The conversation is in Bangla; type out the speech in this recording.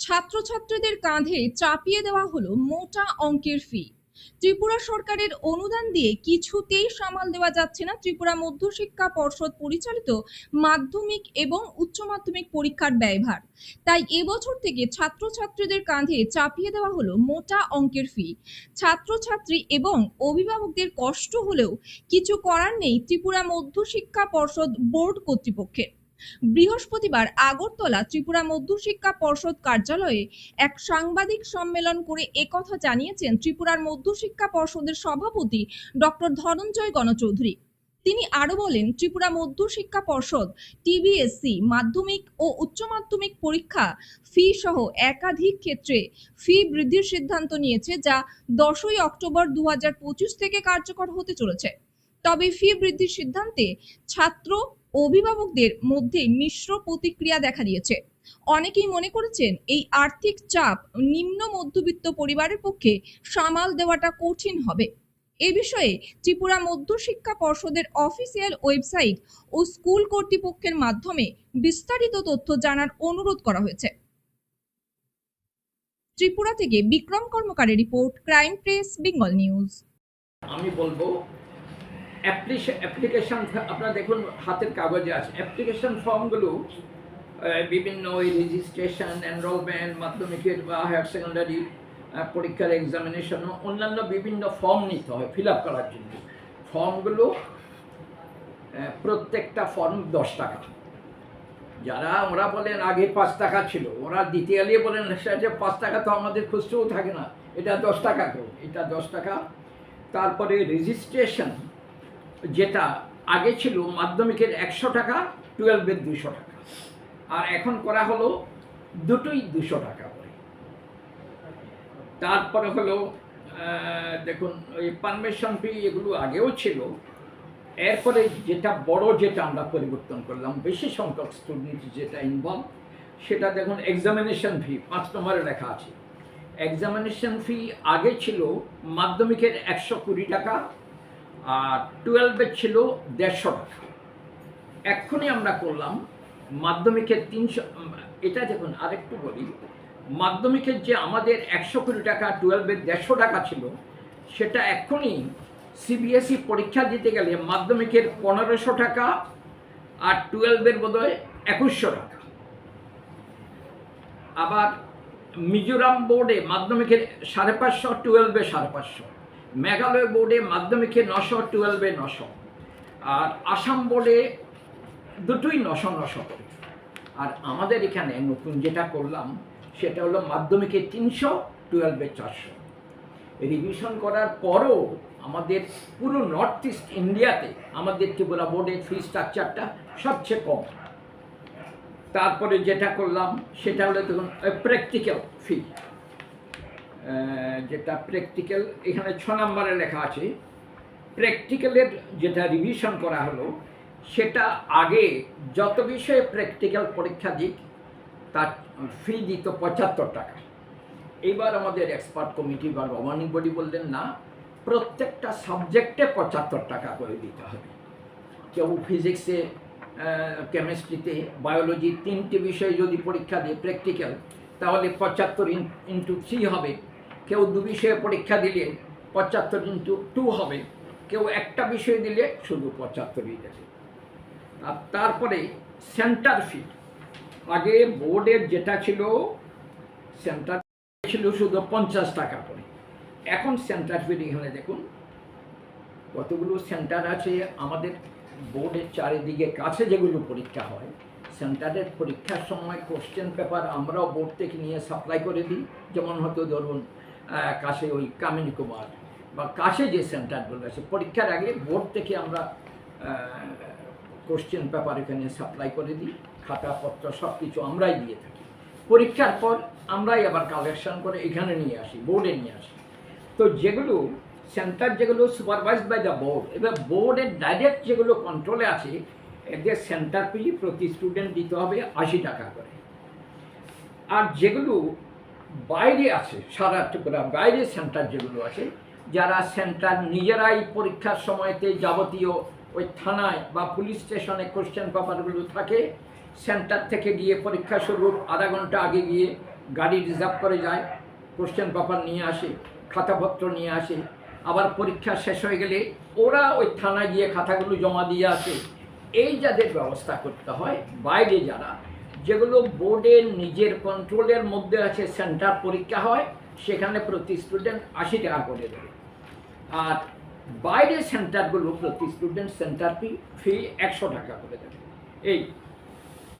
ছাত্রছাত্রীদের কাঁধে চাপিয়ে দেওয়া হলো মোটা অঙ্কের ফি ত্রিপুরা সরকারের অনুদান দিয়ে কিছুতেই সামাল দেওয়া যাচ্ছে না ত্রিপুরা মধ্যশিক্ষা পর্ষদ পরিচালিত মাধ্যমিক এবং উচ্চ মাধ্যমিক পরীক্ষার ব্যয়ভার। তাই এবছর থেকে ছাত্রছাত্রীদের কাঁধে চাপিয়ে দেওয়া হলো মোটা অঙ্কের ফি ছাত্রছাত্রী এবং অভিভাবকদের কষ্ট হলেও কিছু করার নেই ত্রিপুরা মধ্যশিক্ষা পর্ষদ বোর্ড কর্তৃপক্ষের। বৃহস্পতিবার আগরতলা ত্রিপুরা মধ্যশিক্ষা পর্ষদ কার্যালয়ে এক সাংবাদিক সম্মেলন করে একথা জানিয়েছেন ত্রিপুরার মধ্যশিক্ষা পর্ষদের সভাপতি ডক্টর ধনঞ্জয় গণচৌধুরী। তিনি আরও বলেন, ত্রিপুরা মধ্যশিক্ষা পর্ষদ, টিবিএসসি, মাধ্যমিক ও উচ্চ মাধ্যমিক পরীক্ষা ফি সহ একাধিক ক্ষেত্রে ফি বৃদ্ধির সিদ্ধান্ত নিয়েছে, যা দশই অক্টোবর দু হাজার পঁচিশ থেকে কার্যকর হতে চলেছে। তবে ফি বৃদ্ধির সিদ্ধান্তে ছাত্র অভিভাবকদের মধ্যে মিশ্র প্রতিক্রিয়া দেখা দিয়েছে। অনেকেই মনে করেছেন এই আর্থিক চাপ নিম্ন মধ্যবিত্ত পরিবারের পক্ষে সামাল দেওয়াটা কঠিন হবে। এ বিষয়ে ত্রিপুরা মধ্যশিক্ষা পর্ষদের অফিসিয়াল ওয়েবসাইট ও স্কুল কর্তৃপক্ষের মাধ্যমে বিস্তারিত তথ্য জানার অনুরোধ করা হয়েছে। ত্রিপুরা থেকে Bikram কর্মকারের report, crime press, Bengal news. আমি বলব অ্যাপ্লিকেশন আপনারা দেখুন হাতের কাগজে আছে। অ্যাপ্লিকেশন ফর্মগুলো বিভিন্ন ওই রেজিস্ট্রেশন এনরোলমেন্ট মাধ্যমিকের বা হায়ার সেকেন্ডারি পরীক্ষার এক্সামিনেশন অন্যান্য বিভিন্ন ফর্ম নিতে হয় ফিল করার জন্য। ফর্মগুলো প্রত্যেকটা ফর্ম দশ টাকা। যারা ওরা বলেন আগে পাঁচ টাকা ছিল ওরা দিতে বলেন "স্যার, যে পাঁচ টাকা তো আমাদের খুচরোও থাকে না এটা দশ টাকা তো এটা দশ টাকা। তারপরে রেজিস্ট্রেশন যেটা আগে ছিল মাধ্যমিকের একশো টাকা, টুয়েলভের দুশো টাকা। আর এখন করা হলো দুটোই দুশো টাকা করে। তারপরে হলো দেখুন, ওই পারমিশন ফি এগুলো আগেও ছিল। এরপরে যেটা বড় যেটা আমরা পরিবর্তন করলাম, বেশি সংখ্যক স্টুডেন্ট যেটা ইনভলভ সেটা দেখুন এক্সামিনেশন ফি পাঁচ নম্বরে লেখা আছে। এক্সামিনেশন ফি আগে ছিল মাধ্যমিকের একশো কুড়ি টাকা আর টুয়েলভের ছিল দেড়শো টাকা। এক্ষুনি আমরা করলাম মাধ্যমিকের তিনশো এটা দেখুন আরেকটু বলি। মাধ্যমিকের যে আমাদের একশো কুড়ি টাকা টুয়েলভের দেড়শো টাকা ছিল, সেটা এক্ষুনি সিবিএসই E পরীক্ষা দিতে গেলে মাধ্যমিকের পনেরোশো টাকা আর টুয়েলভের বোধহয় একুশশো টাকা। আবার মিজোরাম বোর্ডে মাধ্যমিকের সাড়ে পাঁচশো টুয়েলভে সাড়ে পাঁচশো। মেঘালয় বোর্ডে মাধ্যমিকে নশো, টুয়েলভে নশো, আর আসাম বোর্ডে দুটোই নশো নশো করে। আর আমাদের এখানে নতুন যেটা করলাম, সেটা হলো মাধ্যমিকে তিনশো, টুয়েলভে চারশো। রিভিশন করার পরও আমাদের পুরো নর্থ ইস্ট ইন্ডিয়াতে আমাদের ত্রিপুরা বোর্ডের ফি স্ট্রাকচারটা সবচেয়ে কম। তারপরে যেটা করলাম, সেটা হলো দেখুন প্র্যাকটিক্যাল ফি যেটা প্র্যাকটিক্যাল এখানে ছ নম্বরে লেখা আছে প্র্যাকটিক্যালের যেটা রিভিশন করা হলো, সেটা আগে যত বিষয়ে প্র্যাকটিক্যাল পরীক্ষা দিক, তার ফি দিত পঁচাত্তর টাকা। এইবার আমাদের এক্সপার্ট কমিটি বা গভর্নিং বডি বললেন, না, প্রত্যেকটা সাবজেক্টে পঁচাত্তর টাকা করে দিতে হবে। কেউ ফিজিক্সে কেমিস্ট্রিতে বায়োলজি তিনটে বিষয়ে যদি পরীক্ষা দেয় প্র্যাকটিক্যাল তাহলে পঁচাত্তর ইন্টু থ্রি হবে। কেউ দু বিষয়ে পরীক্ষা দিলে পঁচাত্তর ইন্টু টু হবে। কেউ একটা বিষয় দিলে শুধু পঁচাত্তরই দেবে আর তারপরে সেন্টার ফি আগে বোর্ডের যেটা ছিল, সেন্টার ছিল শুধু পঞ্চাশ টাকা করে। এখন সেন্টার ফি এখানে দেখুন, কতগুলো সেন্টার আছে। আমাদের বোর্ডের চারিদিকে কাছে যেগুলো পরীক্ষা হয়, সেন্টারের পরীক্ষার সময় কোশ্চেন পেপার আমরাও বোর্ড থেকে নিয়ে সাপ্লাই করে দিই। যেমন হয়তো ধরুন কাছে ওই কামিনী কুমার বা কাছে যে সেন্টারগুলো আছে পরীক্ষার আগে বোর্ড থেকে আমরা কোশ্চেন পেপার এখানে সাপ্লাই করে দিই, খাতাপত্র সব কিছু আমরাই দিয়ে থাকি। পরীক্ষার পর আমরাই আবার কালেকশন করে এখানে নিয়ে আসি বোর্ডে নিয়ে আসি। তো যেগুলো সেন্টার যেগুলো সুপারভাইজ বাই দ্য বোর্ড এবার বোর্ডের ডাইরেক্ট যেগুলো কন্ট্রোলে আছে, এদের সেন্টার ফি প্রতি স্টুডেন্ট দিতে হবে আশি টাকা করে। আর যেগুলো বাইরে আছে, সারা ত্রিপুরা বাইরে সেন্টার যেগুলো আছে, যারা সেন্টার নিজেরাই পরীক্ষার সময়তে যাবতীয় ওই থানায় বা পুলিশ স্টেশনে কোশ্চেন পেপারগুলো থাকে, সেন্টার থেকে গিয়ে পরীক্ষা শুরুর আধা ঘণ্টা আগে গিয়ে গাড়ি রিজার্ভ করে যায় কোশ্চেন পেপার নিয়ে আসে, খাতাপত্র নিয়ে আসে, আবার পরীক্ষা শেষ হয়ে গেলে ওরা ওই থানায় গিয়ে খাতাগুলো জমা দিয়ে আসে। এই যাদের ব্যবস্থা করতে হয়, বাইরে যারা যেগুলো বোর্ডের নিজের কন্ট্রোলের মধ্যে আছে, সেন্টার পরীক্ষা হয়, সেখানে প্রতি স্টুডেন্ট আশি টাকা করে দেবে আর বাইরের সেন্টারগুলো প্রতি স্টুডেন্ট সেন্টার ফি ফি একশো টাকা করে দেবে এই